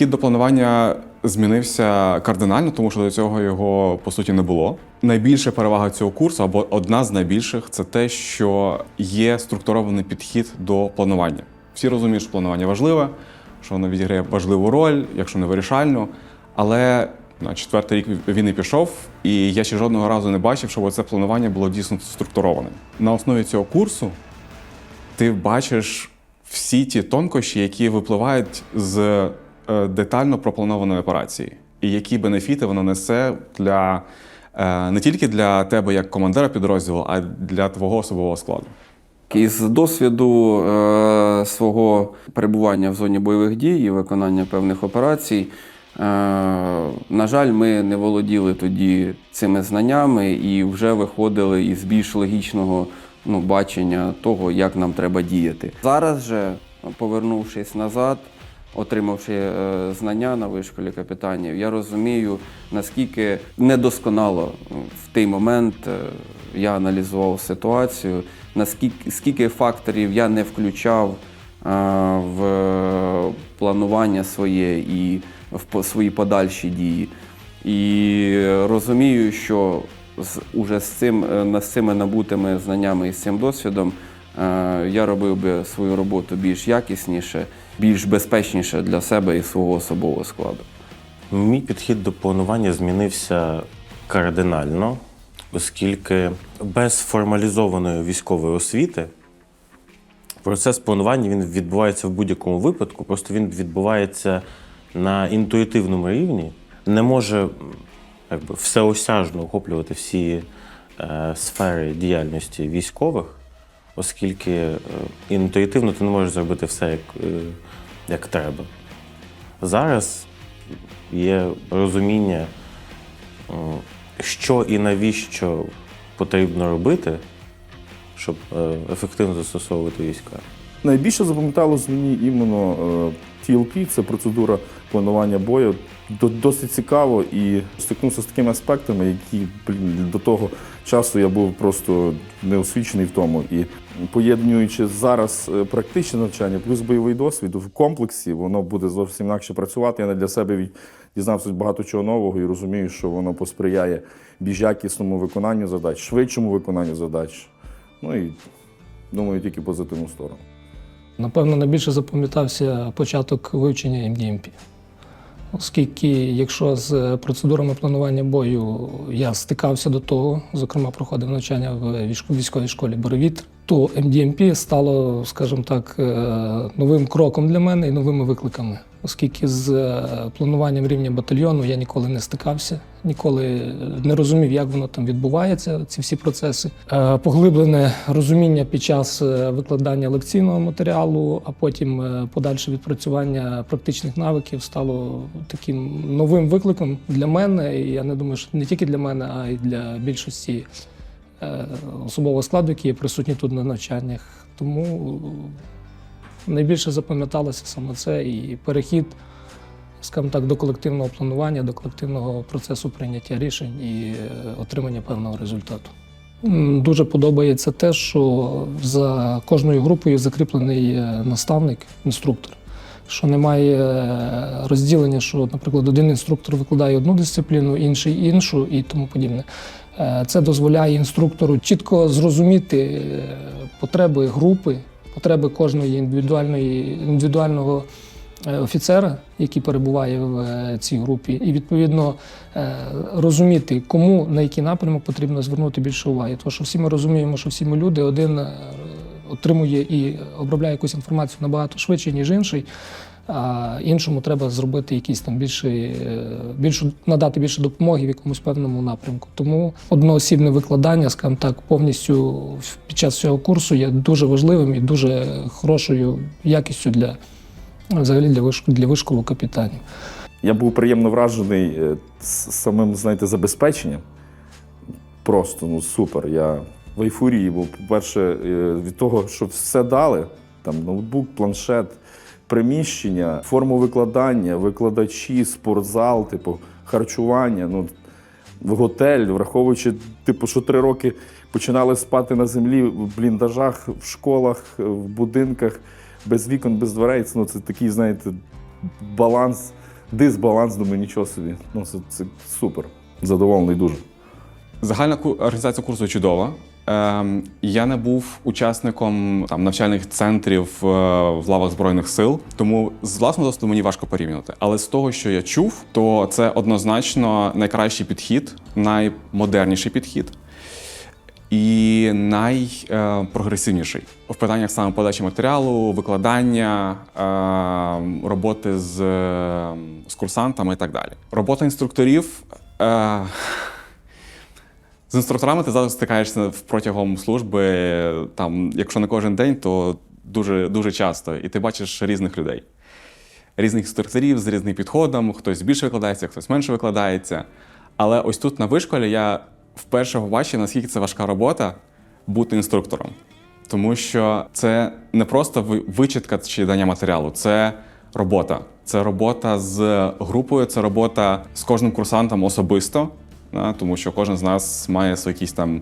Підхід до планування змінився кардинально, тому що до цього його по суті не було. Найбільша перевага цього курсу, або одна з найбільших, це те, що є структурований підхід до планування. Всі розуміють, що планування важливе, що воно відіграє важливу роль, якщо не вирішальну. Але на четвертий рік він і пішов, і я ще жодного разу не бачив, щоб це планування було дійсно структуроване. На основі цього курсу ти бачиш всі ті тонкощі, які випливають з детально пропланованої операції, і які бенефіти воно несе для е, не тільки для тебе як командира підрозділу, а для твого особового складу. Із досвіду е, свого перебування в зоні бойових дій і виконання певних операцій, е, на жаль, ми не володіли тоді цими знаннями і вже виходили із більш логічного ну, бачення того, як нам треба діяти. Зараз же, повернувшись назад, отримавши е, знання на вишколі капітанів, я розумію, наскільки недосконало ну, в той момент е, я аналізував ситуацію, наскільки скільки факторів я не включав е, в планування своє і в свої подальші дії. І розумію, що з, уже з, цим, з цими набутими знаннями і з цим досвідом я робив би свою роботу більш якісніше, більш безпечніше для себе і свого особового складу. Мій підхід до планування змінився кардинально, оскільки без формалізованої військової освіти процес планування він відбувається в будь-якому випадку, просто він відбувається на інтуїтивному рівні, не може якби, всеосяжно охоплювати всі е, сфери діяльності військових, оскільки е, інтуїтивно ти не можеш зробити все як, е, як треба. Зараз є розуміння, що і навіщо потрібно робити, щоб е, ефективно застосовувати війська. Найбільше запам'яталось мені іменно е, TLP, це процедура планування бою. До- Досить цікаво і стикнувся з такими аспектами, які блін, до того часу я був просто неосвічений в тому. І поєднуючи зараз е, практичне навчання плюс бойовий досвід в комплексі, воно буде зовсім інакше працювати. Я для себе дізнався багато чого нового і розумію, що воно посприяє більш якісному виконанню задач, швидшому виконанню задач. Ну і думаю, тільки позитивну сторону. Напевно, найбільше запам'ятався початок вивчення МДМП. Оскільки, якщо з процедурами планування бою я стикався до того, зокрема проходив навчання в військовій школі Боровіт, то МДМП стало, скажімо так, е, новим кроком для мене і новими викликами. Оскільки з е, плануванням рівня батальйону я ніколи не стикався, ніколи не розумів, як воно там відбувається, ці всі процеси. Е, Поглиблене розуміння під час е, викладання лекційного матеріалу, а потім е, подальше відпрацювання практичних навиків стало таким новим викликом для мене. І я не думаю, що не тільки для мене, а й для більшості е, особового складу, який є присутній тут на навчаннях. Тому найбільше запам'яталося саме це і перехід, скажімо так, до колективного планування, до колективного процесу прийняття рішень і е, отримання певного результату. Дуже подобається те, що за кожною групою закріплений е, наставник, інструктор. Що немає е, розділення, що, наприклад, один інструктор викладає одну дисципліну, інший іншу і тому подібне. Це дозволяє інструктору чітко зрозуміти потреби групи, потреби кожної індивідуальної, індивідуального е, офіцера, який перебуває в е, цій групі, і відповідно е, розуміти, кому на який напрямок потрібно звернути більше уваги. Тому що всі ми розуміємо, що всі ми люди один отримує і обробляє якусь інформацію набагато швидше, ніж інший. А іншому треба зробити якісь там більше, більшу надати більше допомоги в якомусь певному напрямку. Тому одноосібне викладання, скажімо так, повністю під час цього курсу є дуже важливим і дуже хорошою якістю для взагалі для вишколу, для вишколу капітанів. Я був приємно вражений е, самим, знаєте, забезпеченням. Просто ну супер. Я в ейфорії був. По-перше, е, від того, що все дали: там ноутбук, планшет, приміщення, форму викладання, викладачі, спортзал, типу, харчування. Ну, в готель, враховуючи, типу, що три роки починали спати на землі в бліндажах, в школах, в будинках, без вікон, без дверей. Ну, це такий, знаєте, баланс дисбаланс, думаю, нічого собі. Ну, це, це супер. Задоволений дуже. Загальна організація курсу чудова. Ем, я не був учасником там навчальних центрів е, в лавах збройних сил, тому з власного досвіду мені важко порівнювати. Але з того, що я чув, то це однозначно найкращий підхід, наймодерніший підхід і найпрогресивніший в питаннях саме подачі матеріалу, викладання, е, роботи з, е, з курсантами і так далі. Робота інструкторів. З інструкторами ти завжди стикаєшся протягом служби, там, якщо не кожен день, то дуже, дуже часто. І ти бачиш різних людей. Різних інструкторів з різним підходом, хтось більше викладається, хтось менше викладається. Але ось тут на вишколі я вперше побачив, наскільки це важка робота бути інструктором. Тому що це не просто ви- вичитка чи дання матеріалу, це робота. Це робота з групою, це робота з кожним курсантом особисто. Тому що кожен з нас має свої якісь там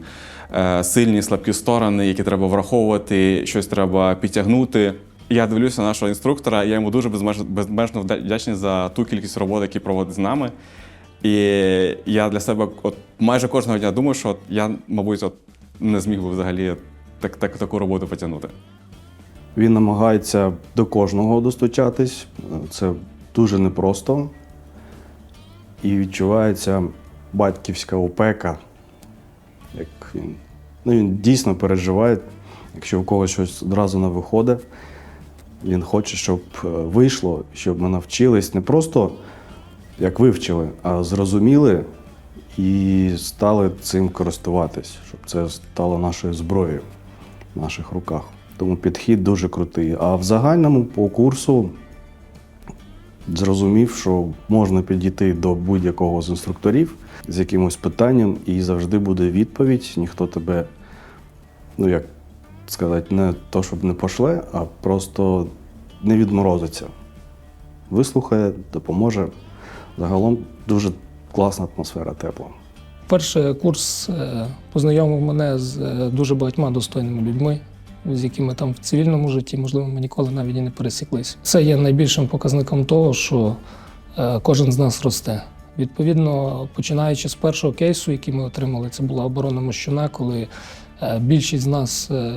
е, сильні, слабкі сторони, які треба враховувати, щось треба підтягнути. Я дивлюся на нашого інструктора, я йому дуже безмежно вдячний за ту кількість роботи, які проводить з нами. І я для себе от майже кожного дня думаю, що от я, мабуть, от не зміг би взагалі так, так, таку роботу потягнути. Він намагається до кожного достучатись. Це дуже непросто. І відчувається батьківська опека. Як він, ну, він дійсно переживає, якщо у когось щось одразу не виходить. Він хоче, щоб е, вийшло, щоб ми навчились не просто як вивчили, а зрозуміли і стали цим користуватись, щоб це стало нашою зброєю в наших руках. Тому підхід дуже крутий. А в загальному по курсу зрозумів, що можна підійти до будь-якого з інструкторів з якимось питанням, і завжди буде відповідь. Ніхто тебе, ну як сказати, не то, щоб не пошле, а просто не відморозиться. Вислухає, допоможе. Загалом дуже класна атмосфера тепла. Перший курс е, познайомив мене з е, дуже багатьма достойними людьми, з якими там в цивільному житті, можливо, ми ніколи навіть і не пересіклись. Це є найбільшим показником того, що е, кожен з нас росте. Відповідно, починаючи з першого кейсу, який ми отримали, це була оборона Мощуна, коли е, більшість з нас е,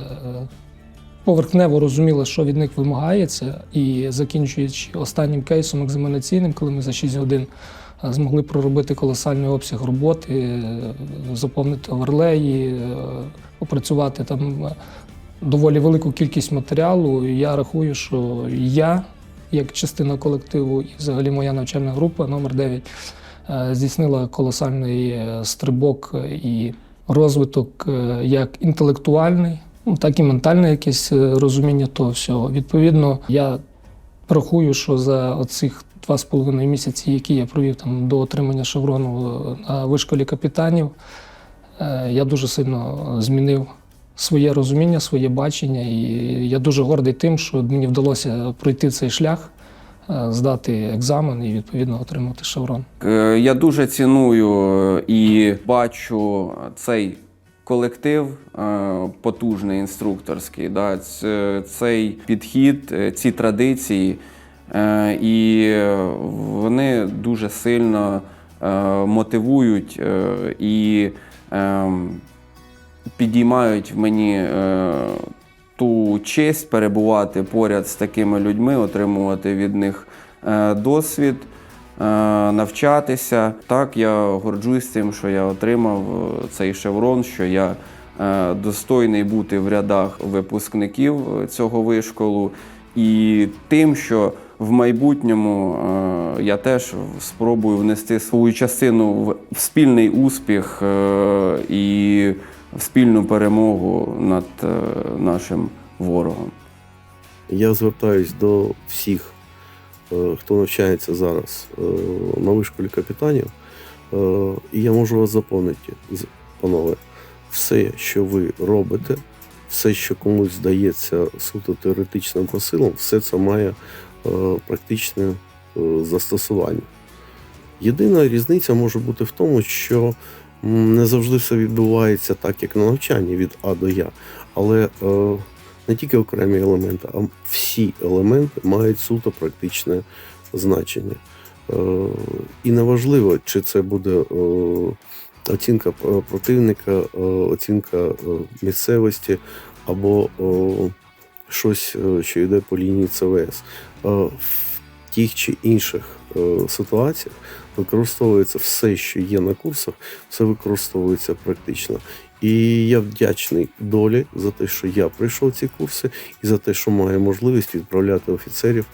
поверхнево розуміла, що від них вимагається, і закінчуючи останнім кейсом екзаменаційним, коли ми за 6 годин змогли проробити колосальний обсяг роботи, заповнити оверлеї, опрацювати там доволі велику кількість матеріалу. І я рахую, що я, як частина колективу, і взагалі моя навчальна група номер 9 е, здійснила колосальний е, стрибок і розвиток е, як інтелектуальний, ну, так і ментальне якесь розуміння того всього. Відповідно, я рахую, що за оцих два з половиною місяці, які я провів там до отримання шеврону на вишколі капітанів, я дуже сильно змінив своє розуміння, своє бачення. І я дуже гордий тим, що мені вдалося пройти цей шлях, е, здати екзамен і відповідно отримати шеврон. Е, Я дуже ціную е, і бачу цей колектив потужний інструкторський, да, цей підхід, ці традиції. І вони дуже сильно мотивують і ем, підіймають в мені е, ту честь перебувати поряд з такими людьми, отримувати від них е, досвід, е, навчатися. Так, я горджусь тим, що я отримав е, цей шеврон, що я е, достойний бути в рядах випускників е, цього вишколу, і тим, що в майбутньому е, я теж спробую внести свою частину в спільний успіх і спільну перемогу над е, нашим ворогом. Я звертаюсь до всіх, е, хто навчається зараз е, на вишколі капітанів. І я можу вас запевнити, панове, все, що ви робите, все, що комусь здається суто теоретичним посилом, все це має практичне застосування. Єдина різниця може бути в тому, що не завжди все відбувається так, як на навчанні від А до Я. Але е, не тільки окремі елементи, а всі елементи мають суто практичне значення. Е, І неважливо, чи це буде е, оцінка противника, е, оцінка е, місцевості або е, щось, що йде по лінії ЦВС. В тих чи інших ситуаціях використовується все, що є на курсах, все використовується практично. І я вдячний долі за те, що я пройшов ці курси, і за те, що маю можливість відправляти офіцерів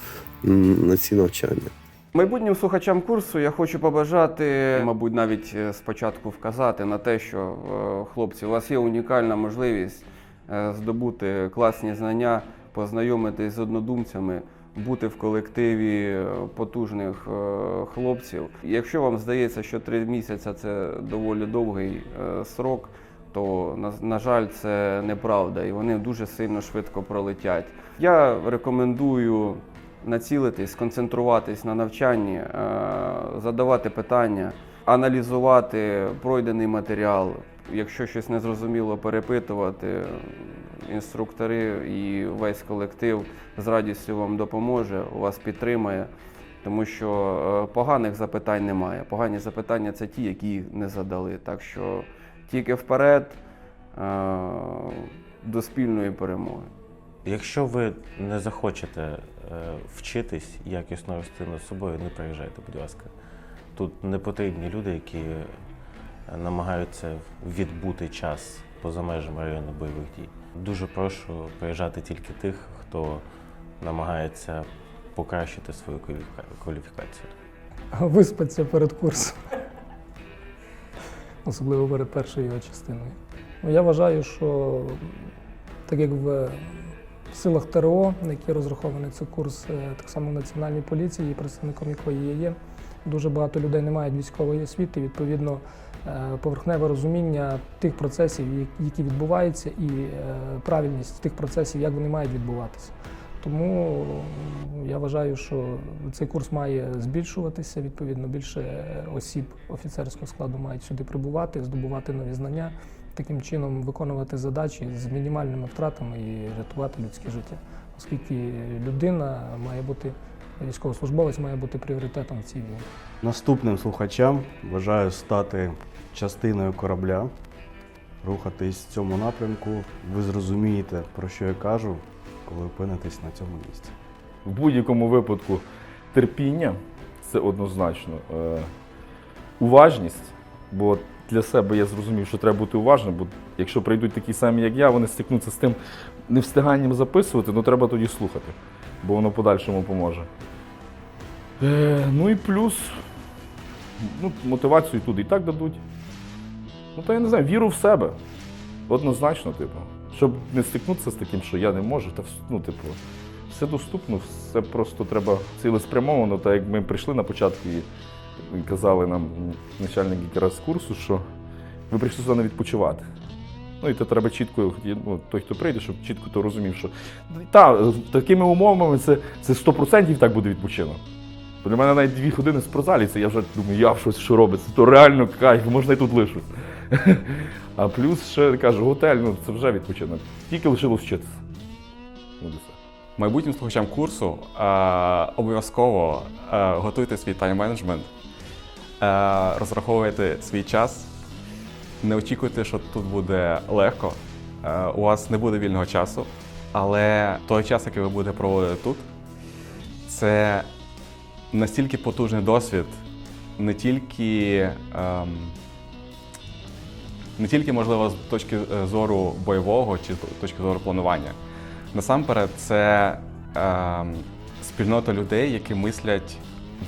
на ці навчання. Майбутнім слухачам курсу я хочу побажати, мабуть, навіть е, спочатку вказати на те, що е, хлопці, у вас є унікальна можливість е, здобути класні знання, познайомитись з однодумцями, бути в колективі е, потужних е, хлопців. Якщо вам здається, що три місяці це доволі довгий е, срок, то на, жаль, це неправда, і вони дуже сильно швидко пролетять. Я рекомендую націлитись, сконцентруватись на навчанні, задавати питання, аналізувати пройдений матеріал. Якщо щось незрозуміло, перепитувати. Інструктори і весь колектив з радістю вам допоможе, вас підтримає, тому що е, поганих запитань немає. Погані запитання це ті, які не задали. Так що тільки вперед е, до спільної перемоги. Якщо ви не захочете е, вчитись якісно рости над собою, не приїжджайте, будь ласка. Тут не потрібні люди, які намагаються відбути час поза межами району бойових дій. Дуже прошу приїжджати тільки тих, хто намагається покращити свою кваліфікацію. Виспатися перед курсом. Особливо перед першою його частиною. Ну, я вважаю, що так як в силах ТРО, на які розрахований цей курс, е, так само в Національній поліції, представником якої є, дуже багато людей не мають військової освіти. Відповідно, поверхневе розуміння тих процесів, які відбуваються, і е, правильність тих процесів, як вони мають відбуватися. Тому я вважаю, що цей курс має збільшуватися. Відповідно, більше осіб офіцерського складу мають сюди прибувати, здобувати нові знання, таким чином виконувати задачі з мінімальними втратами і рятувати людське життя, оскільки людина має бути військовослужбовець має бути пріоритетом в цій війні. Наступним слухачам бажаю стати частиною корабля, рухатись в цьому напрямку. Ви зрозумієте, про що я кажу, коли опинитесь на цьому місці. В будь-якому випадку терпіння це однозначно. Е, уважність, бо для себе я зрозумів, що треба бути уважним, бо якщо прийдуть такі самі, як я, вони стикнуться з тим невстиганням записувати, ну треба тоді слухати, бо воно подальшому поможе. Е, ну і плюс ну, мотивацію туди і так дадуть. Ну, то я не знаю, віру в себе. Однозначно, типу. Щоб не стикнутися з таким, що я не можу, та ну, типу, все доступно, все просто треба цілеспрямовано, так як ми прийшли на початку і казали нам начальник якраз курсу, що ви прийшли сюди не відпочивати. Ну і то треба чітко, ну, той, хто прийде, щоб чітко то розумів, що та, такими умовами це, це 100% так буде відпочинок. Бо Для мене навіть дві години в спортзалі, це я вже думаю, я щось що робиться, то реально кайф, можна і тут лишу. А плюс ще кажу, готель, ну це вже відпочинок. Тільки лишилось вчитися. Майбутнім слухачам курсу е, обов'язково е, готуйте свій тайм-менеджмент, е, розраховуйте свій час, не очікуйте, що тут буде легко. Е, у вас не буде вільного часу, але той час, який ви будете проводити тут, це настільки потужний досвід, не тільки. ем, не тільки можливо з точки е, зору бойового чи з точки зору планування. Насамперед, це е, спільнота людей, які мислять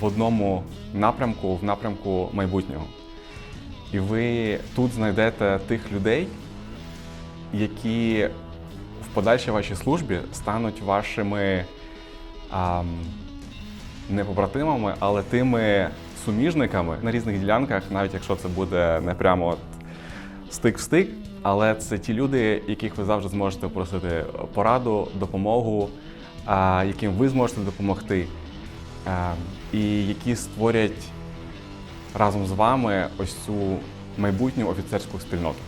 в одному напрямку, в напрямку майбутнього. І ви тут знайдете тих людей, які в подальшій вашій службі стануть вашими а, не побратимами, але тими суміжниками на різних ділянках, навіть якщо це буде не прямо от стик в стик, але це ті люди, яких ви завжди зможете просити пораду, допомогу, яким ви зможете допомогти, а, і які створять разом з вами ось цю майбутню офіцерську спільноту.